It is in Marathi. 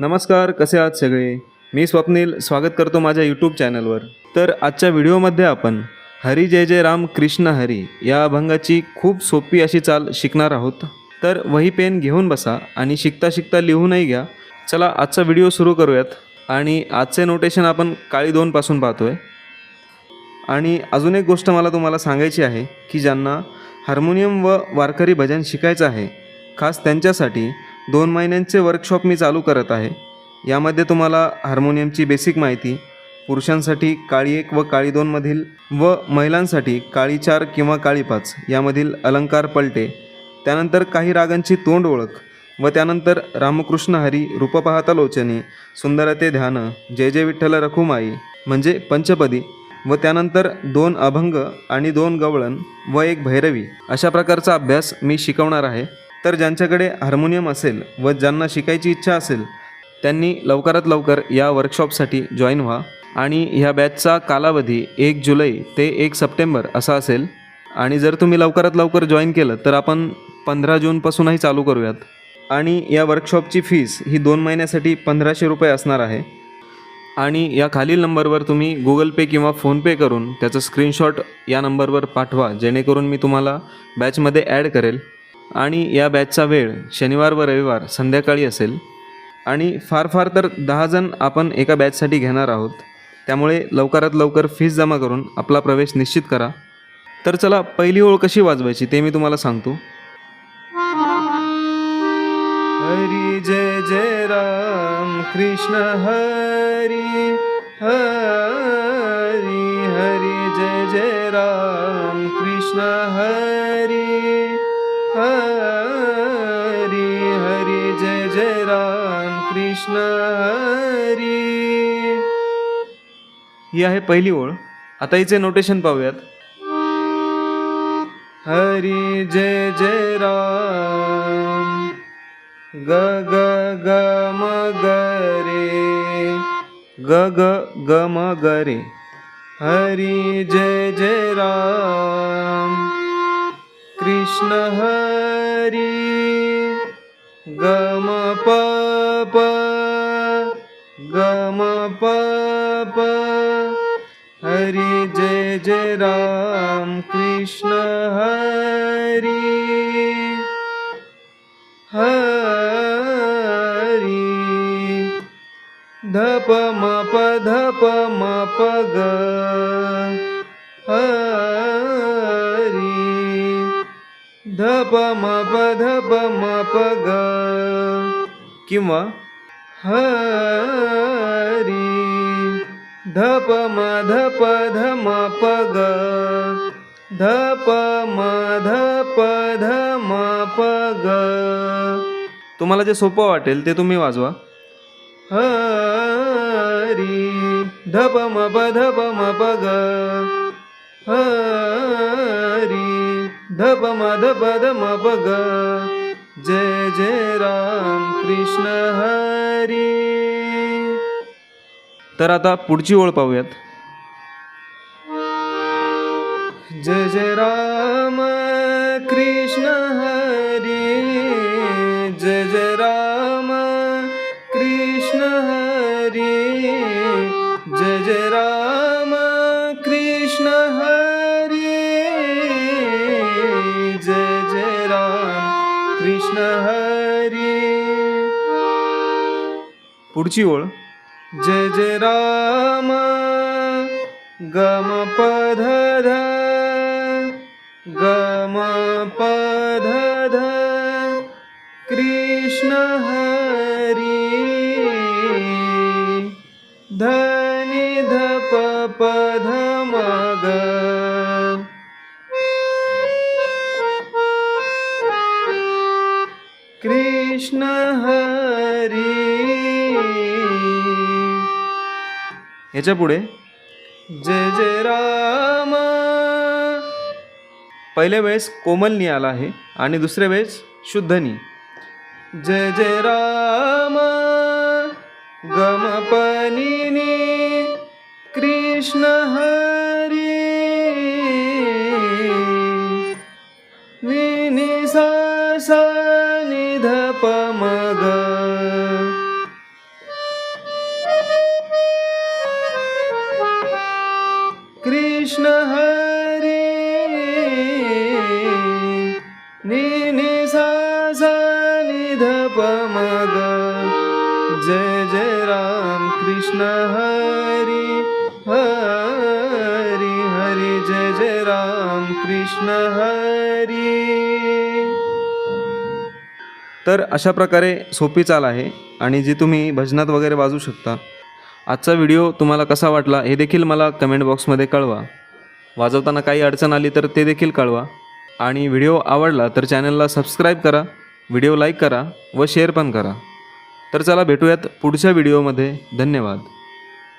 नमस्कार कसे आहात सगळे? मी स्वप्नील स्वागत करतो माझ्या यूट्यूब चॅनलवर तर आजच्या व्हिडिओमध्ये आपण हरी जय जय राम कृष्ण हरी या अभंगाची खूप सोपी अशी चाल शिकणार आहोत. तर वही पेन घेऊन बसा आणि शिकता शिकता लिहूनही घ्या. चला आजचा व्हिडिओ सुरू करूयात. आणि आजचे नोटेशन आपण काळी दोनपासून पाहतोय. आणि अजून एक गोष्ट मला तुम्हाला सांगायची आहे की ज्यांना हार्मोनियम व वारकरी भजन शिकायचं आहे खास त्यांच्यासाठी दोन महिन्यांचे वर्कशॉप मी चालू करत आहे. यामध्ये तुम्हाला हार्मोनियमची बेसिक माहिती पुरुषांसाठी काळी एक व काळी दोनमधील व महिलांसाठी काळी चार किंवा काळी पाच यामधील अलंकार पलटे त्यानंतर काही रागांची तोंड ओळख व त्यानंतर रामकृष्ण हरी रूपपाहता लोचनी ध्यान जय जय विठ्ठल रखुमाई म्हणजे पंचपदी व त्यानंतर दोन अभंग आणि दोन गवळण व एक भैरवी अशा प्रकारचा अभ्यास मी शिकवणार आहे. तर ज्यांच्याकडे हार्मोनियम असेल व ज्यांना शिकायची इच्छा असेल त्यांनी लवकरात लवकर या वर्कशॉपसाठी जॉईन व्हा. आणि ह्या बॅचचा कालावधी एक जुलै ते एक सप्टेंबर असा असेल. आणि जर तुम्ही लवकरात लवकर जॉईन केलं तर आपण पंधरा जूनपासूनही चालू करूयात. आणि या वर्कशॉपची फीस ही दोन महिन्यासाठी पंधराशे रुपये असणार आहे. आणि या खालील नंबरवर तुम्ही गुगल पे किंवा फोनपे करून त्याचं स्क्रीनशॉट या नंबरवर पाठवा जेणेकरून मी तुम्हाला बॅचमध्ये ॲड करेल. आणि या बॅचचा वेळ शनिवार व रविवार संध्याकाळी असेल. आणि फार फार तर दहा जण आपण एका बॅचसाठी घेणार आहोत. त्यामुळे लवकरात लवकर फीस जमा करून आपला प्रवेश निश्चित करा. तर चला पहिली ओळ कशी वाजवायची ते मी तुम्हाला सांगतो. हरी जय जय राम कृष्ण हरी हरी हरी जय जय राम कृष्ण हरी. हरी जय जय राम कृष्ण हरी. ही आहे पहिली ओळ. आता हिचे नोटेशन पाहूयात. हरी जय जय राम. ग ग ग म ग रे. ग ग ग म ग रे. हरी जय जय राम. कृष्ण हरी. गम प ग प हरि जय जय राम कृष्ण हरि। हरि। धप म प ध ग। हरि। धप म प धप मग किंवा हरी धप म धप ध म प ग. धप म धप ध म प ग. तुम्हाला जे सोपं वाटेल ते तुम्ही वाजवा. हरी धप म प धप म प ग. हरी धप म धप ध म प ग. जय जय राम कृष्ण हरी. तर आता पुढची ओळ पाहूयात. जय जय राम कृष्ण हरी. जय जय राम कृष्ण हरी. जय जय राम पुढची ओळ. जय जय राम गम पध ध गम पध ध कृष्ण हरी धनि धप पध मग. कृष्ण हरी ह्याच्या पुढे जय जय राम. पहिल्या वेळेस कोमलनी आला आहे आणि दुसऱ्या वेळेस शुद्धनी जय जय राम. गम पनिनी कृष्ण हरी. नि नि सा कृष्ण हरे। नि सा निध पमद जय जय राम कृष्ण हरी हरि हरी। जय जय राम कृष्ण हरी। तर अशा प्रकारे सोपी चाल आहे आणि जी तुम्ही भजनात वगैरे वाजू शकता आजचा व्हिडिओ तुम्हाला कसा वाटला हे देखील मला कमेंट बॉक्समध्ये कळवा. वाजवताना काही अडचण आली तर ते देखील कळवा. आणि व्हिडिओ आवडला तर चॅनलला सबस्क्राईब करा व्हिडिओ लाईक करा व शेअर पण करा. तर चला भेटूयात पुढच्या व्हिडिओमध्ये धन्यवाद.